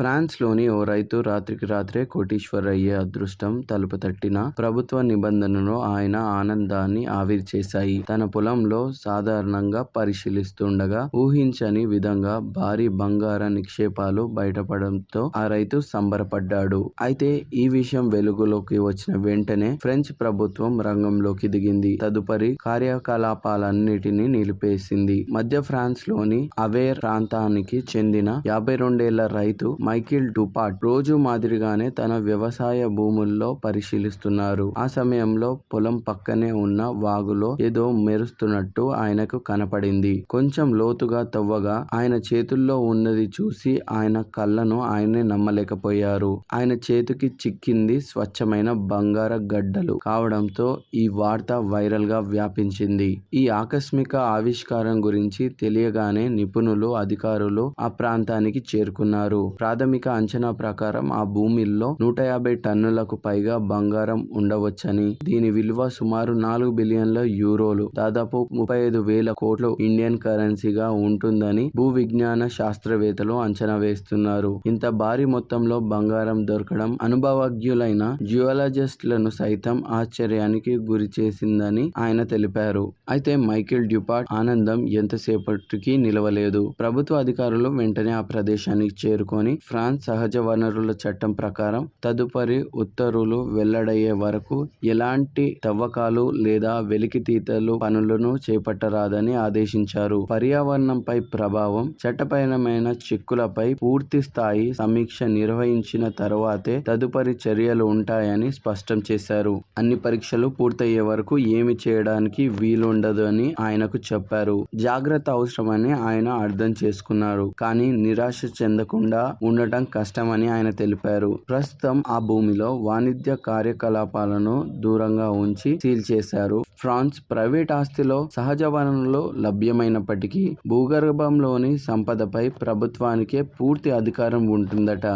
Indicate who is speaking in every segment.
Speaker 1: ఫ్రాన్స్లోని ఓ రైతు రాత్రికి రాత్రే కోటీశ్వరయ్యే అదృష్టం తలుపు తట్టిన ప్రభుత్వ నిబంధనలు ఆయన ఆనందాన్ని ఆవిరి చేశాయి తన పొలంలో సాధారణంగా పరిశీలిస్తుండగా ఊహించని విధంగా భారీ బంగార నిక్షేపాలు బయటపడంతో ఆ రైతు సంబరపడ్డాడు. అయితే ఈ విషయం వెలుగులోకి వచ్చిన వెంటనే ఫ్రెంచ్ ప్రభుత్వం రంగంలోకి దిగింది. తదుపరి కార్యకలాపాలన్నిటినీ నిలిపేసింది. మధ్య ఫ్రాన్స్లోని అవేర్ ప్రాంతానికి చెందిన యాభై రెండేళ్ళ రైతు మైకిల్ డుపాట్ రోజు మాదిరిగానే తన వ్యవసాయ భూముల్లో పరిశీలిస్తున్నారు. ఆ సమయంలో పొలం పక్కనే ఉన్న వాగులో ఏదో మెరుస్తున్నట్టు ఆయనకు కనపడింది. కొంచెం లోతుగా తవ్వగా ఆయన చేతుల్లో ఉన్నది చూసి ఆయన కళ్ళను ఆయనే నమ్మలేకపోయారు. ఆయన చేతికి చిక్కింది స్వచ్ఛమైన బంగార గడ్డలు కావడంతో ఈ వార్త వైరల్గా వ్యాపించింది. ఈ ఆకస్మిక ఆవిష్కారం గురించి తెలియగానే నిపుణులు అధికారులు ఆ ప్రాంతానికి చేరుకున్నారు. ప్రాథమిక అంచనా ప్రకారం ఆ భూమిల్లో నూట యాభై టన్నులకు పైగా బంగారం ఉండవచ్చని. దీని విలువ సుమారు నాలుగు బిలియన్ల యూరోలు. దాదాపు ముప్పై ఐదు వేల కోట్లు ఇండియన్ కరెన్సీగా ఉంటుందని భూ విజ్ఞాన శాస్త్రవేత్తలు అంచనా వేస్తున్నారు. ఇంత భారీ మొత్తంలో బంగారం దొరకడం అనుభవజ్ఞులైన జియోలజిస్టులను సైతం ఆశ్చర్యానికి గురి చేసిందని ఆయన తెలిపారు. అయితే మైకేల్ డ్యూపాట్ ఆనందం ఎంతసేపటికి నిలవలేదు. ప్రభుత్వ అధికారులు వెంటనే ఆ ప్రదేశానికి చేరుకొని ఫ్రాన్స్ సహజ వనరుల చట్టం ప్రకారం తదుపరి ఉత్తర్వులు వెల్లడయ్యే వరకు ఎలాంటి తవ్వకాలు లేదా వెలికితీతలు పనులను చేపట్టరాదని ఆదేశించారు. పర్యావరణంపై ప్రభావం చట్టపరమైన చిక్కులపై పూర్తి స్థాయి సమీక్ష నిర్వహించిన తర్వాతే తదుపరి చర్యలు ఉంటాయని స్పష్టం చేశారు. అన్ని పరీక్షలు పూర్తయ్యే వరకు ఏమి చేయడానికి వీలుండదు అని ఆయనకు చెప్పారు. జాగ్రత్త అవసరమని ఆయన అర్థం చేసుకున్నారు. కానీ నిరాశ చెందకుండా ఉండటం కష్టమని ఆయన తెలిపారు. ప్రస్తుతం ఆ భూమిలో వాణిజ్య కార్యకలాపాలను దూరంగా ఉంచి సీల్ చేశారు. ఫ్రాన్స్ ప్రైవేట్ ఆస్తిలో సహజ వనరులు లభ్యమైనప్పటికీ భూగర్భంలోని సంపదపై ప్రభుత్వానికే పూర్తి అధికారం ఉంటుందట.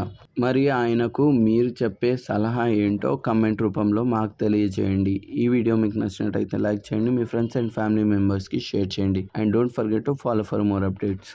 Speaker 1: మరి ఆయనకు మీరు చెప్పే సలహా ఏంటో కమెంట్ రూపంలో మాకు తెలియజేయండి ఈ వీడియో మీకు నచ్చినట్టయితే లైక్ చేయండి. మీ ఫ్రెండ్స్ అండ్ ఫ్యామిలీ మెంబర్స్కి షేర్ చేయండి. And don't forget to follow for more updates.